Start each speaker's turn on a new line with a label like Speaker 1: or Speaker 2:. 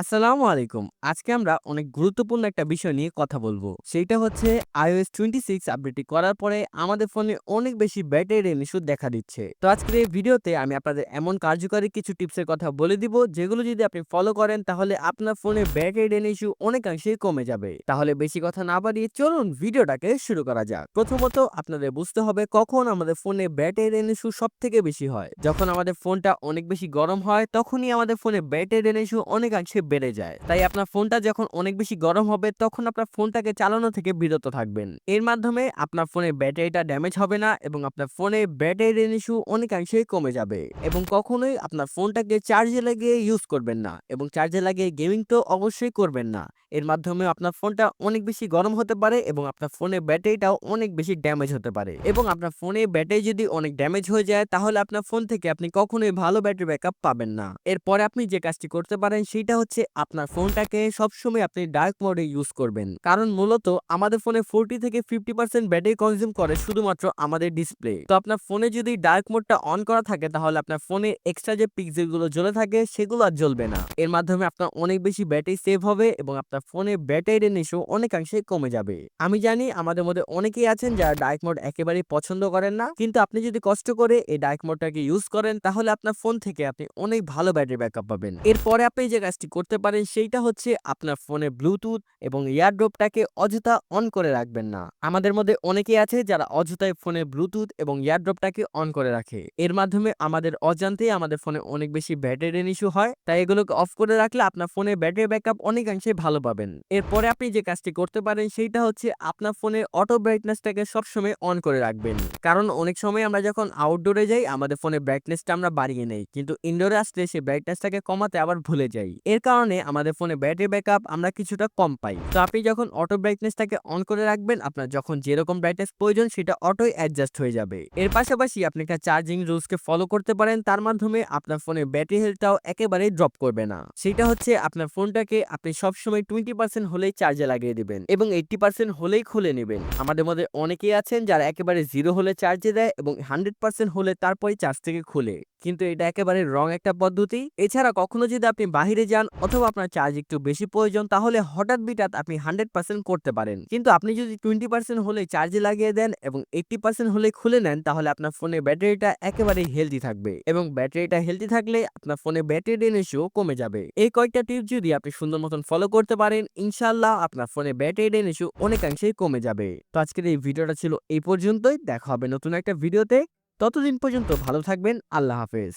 Speaker 1: আসসালামু আলাইকুম। আজকে আমরা অনেক গুরুত্বপূর্ণ একটা বিষয় নিয়ে কথা বলব। সেইটা হচ্ছে iOS টোয়েন্টি সিক্স আপডেটটি করার পরে আমাদের ফোনে অনেক বেশি ব্যাটারি ইস্যু দেখা দিচ্ছে। তো আজকের এই ভিডিওতে আমি আপনাদের এমন কার্যকারী কিছু টিপসের কথা বলে দিব, যেগুলো যদি আপনি ফলো করেন তাহলে আপনার ফোনে ব্যাটারি ইস্যু অনেকাংশেই কমে যাবে। তাহলে বেশি কথা না বাড়িয়ে চলুন ভিডিওটাকে শুরু করা যাক। প্রথমত আপনাদের বুঝতে হবে কখন আমাদের ফোনে ব্যাটারি ইস্যু সব থেকে বেশি হয়। যখন আমাদের ফোনটা অনেক বেশি গরম হয়, তখনই আমাদের ফোনে ব্যাটারি ইস্যু অনেকাংশে বেড়ে যায়। তাই আপনার ফোনটা যখন অনেক বেশি গরম হবে, তখন আপনার ফোনটাকে চালানো থেকে বিরত থাকবেন। এর মাধ্যমে আপনার ফোনে ব্যাটারিটা ড্যামেজ হবে না এবং আপনার ফোনে ব্যাটারি ইস্যু অনেকাংশেই কমে যাবে এবং কখনোই আপনার ফোনটাকে চার্জে লাগিয়ে ইউজ করবেন না এবং চার্জে লাগিয়ে গেমিং তো অবশ্যই করবেন না। এর মাধ্যমে আপনার ফোনটা অনেক বেশি গরম হতে পারে এবং আপনার ফোনে ব্যাটারিটাও অনেক বেশি ড্যামেজ হতে পারে এবং আপনার ফোনে ব্যাটারি যদি অনেক ড্যামেজ হয়ে যায়, তাহলে আপনার ফোন থেকে আপনি কখনোই ভালো ব্যাটারি ব্যাকআপ পাবেন না। এরপরে আপনি যে কাজটি করতে পারেন, সেটা হচ্ছে আপনার ফোনটাকে সবসময় আপনি ডার্ক মোডে ইউজ করবেন। কারণ মূলত আমাদের ফোনে ফোরটি থেকে ফিফটি পার্সেন্ট ব্যাটারি কনজিউম করে শুধুমাত্র আমাদের ডিসপ্লে। তো আপনার ফোনে যদি ডার্ক মোডটা অন করা থাকে, তাহলে আপনার ফোনে এক্সট্রা যে পিক্সেলগুলো জ্বলে থাকে, সেগুলো আর জ্বলবে না। এর মাধ্যমে আপনার অনেক বেশি ব্যাটারি সেভ হবে এবং আপনার ফোনে ব্যাটারি ইস্যু অনেকাংশে কমে যাবে। আমি জানি আমাদের মধ্যে অনেকেই আছেন যারা ডার্ক মোড একেবারেই পছন্দ করেন না, কিন্তু আপনি যদি কষ্ট করে এই ডার্ক মোডটাকে ইউজ করেন, তাহলে আপনার ফোন থেকে আপনি অনেক ভালো ব্যাটারি ব্যাকআপ পাবেন। এরপরে আপনি যে কাজটি করতে পারেন, সেইটা হচ্ছে আপনার ফোনে ব্লুটুথ এবং ইয়ারড্রপটাকে অযথা অন করে রাখবেন না। আমাদের মধ্যে অনেকেই আছে যারা অযথায় ফোনে ব্লুটুথ এবং ইয়ারড্রপটাকে অন করে রাখে। এর মাধ্যমে আমাদের অজান্তেই আমাদের ফোনে অনেক বেশি ব্যাটারি ইস্যু হয়, তাই এগুলোকে অফ করে রাখলে আপনার ফোনে ব্যাটারি ব্যাকআপ অনেকাংশে ভালো পাবেন। এরপরে আপনি যে কাজটি করতে পারেন, সেইটা হচ্ছে আপনার ফোনে অটো ব্রাইটনেসটাকে সবসময় অন করে রাখবেন। কারণ অনেক সময় আমরা যখন আউটডোরে যাই, আমাদের ফোনে ব্রাইটনেসটা আমরা বাড়িয়ে নেই, কিন্তু ইনডোরে আসলে সেই ব্রাইটনেসটাকে কমাতে আবার ভুলে যাই। এর কারণে আমাদের ফোনে ব্যাটারি ব্যাকআপ আমরা কিছুটা কম পাই। তো আপনি যখন অটো ব্রাইটনেসটাকে অন করে রাখবেন, আপনার যখন যেরকম ব্রাইটনেস প্রয়োজন সেটা অটোই অ্যাডজাস্ট হয়ে যাবে। এর পাশাপাশি আপনি একটা চার্জিং রুলসকে ফলো করতে পারেন, তার মাধ্যমে আপনার ফোনে ব্যাটারি হেলথটাও একেবারেই ড্রপ করবে না। সেটা হচ্ছে আপনার ফোনটাকে আপনি সবসময় টোয়েন্টি পার্সেন্ট হলেই চার্জে লাগিয়ে দিবেন এবং এইটটি পার্সেন্ট হলেই খুলে নেবেন। আমাদের মধ্যে অনেকেই আছেন যারা একেবারে জিরো হলে চার্জে দেয় এবং হান্ড্রেড পার্সেন্ট হলে তারপরে চার্জ থেকে খুলে। কিন্তু এটা একেবারে রং একটা পদ্ধতি। এছাড়া কখনো যদি আপনি বাহিরে যান অথবা আপনার চার্জ একটু বেশি প্রয়োজন, তাহলে হঠাৎ বিটাত আপনি হান্ড্রেড পার্সেন্ট করতে পারেন। কিন্তু আপনি যদি টোয়েন্টি পার্সেন্ট হলে চার্জে লাগিয়ে দেন এবং এইটটি পার্সেন্ট হলে খুলে নেন, তাহলে আপনার ফোনে ব্যাটারিটা একেবারে হেলদি থাকবে এবং ব্যাটারিটা হেলদি থাকলে আপনার ফোনে ব্যাটারি ইস্যু কমে যাবে। এই কয়েকটা টিপ যদি আপনি সুন্দর মতন ফলো করতে পারেন ইনশাল্লাহ আপনার ফোনে ব্যাটারি ইস্যু অনেকাংশেই কমে যাবে। তো আজকের এই ভিডিওটা ছিল এই পর্যন্তই। দেখা হবে নতুন একটা ভিডিওতে। ততদিন পর্যন্ত ভালো থাকবেন আল্লাহ হাফেজ।